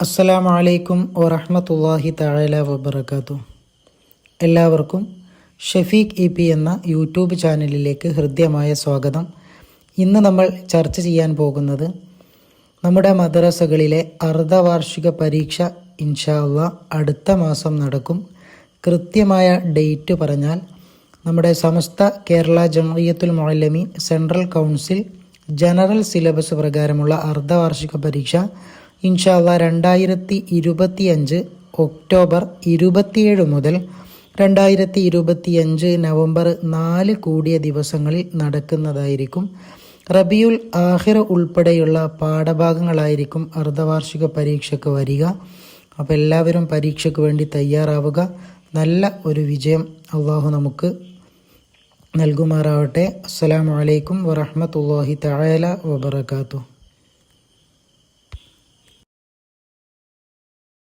അസ്സലാമു അലൈക്കും വറഹമത്തല്ലാഹി തആല വബർക്കാത്തു എല്ലാവർക്കും ഷഫീഖ് ഇ പി എന്ന യൂട്യൂബ് ചാനലിലേക്ക് ഹൃദ്യമായ സ്വാഗതം. ഇന്ന് നമ്മൾ ചർച്ച ചെയ്യാൻ പോകുന്നത് നമ്മുടെ മദ്രസകളിലെ അർദ്ധവാർഷിക പരീക്ഷ ഇൻഷാ അള്ളാ അടുത്ത മാസം നടക്കും. കൃത്യമായ ഡേറ്റ് പറഞ്ഞാൽ നമ്മുടെ Samastha Kerala Jamiyyathul Muallimi central council general syllabus പ്രകാരമുള്ള അർദ്ധവാർഷിക പരീക്ഷ ഇൻഷാല്ല രണ്ടായിരത്തി ഇരുപത്തിയഞ്ച് ഒക്ടോബർ ഇരുപത്തിയേഴ് മുതൽ രണ്ടായിരത്തി ഇരുപത്തിയഞ്ച് നവംബർ നാല് കൂടിയ ദിവസങ്ങളിൽ നടക്കുന്നതായിരിക്കും. റബിയുൽ ആഹിർ ഉൾപ്പെടെയുള്ള പാഠഭാഗങ്ങളായിരിക്കും അർദ്ധവാർഷിക പരീക്ഷയ്ക്ക് വരിക. അപ്പോൾ എല്ലാവരും പരീക്ഷയ്ക്ക് വേണ്ടി തയ്യാറാവുക. നല്ല ഒരു വിജയം അള്ളാഹു നമുക്ക് നൽകുമാറാവട്ടെ. അസ്സാം വലൈക്കും വറഹ്മത്തുള്ളാഹി തആല വബറകാതുഹു.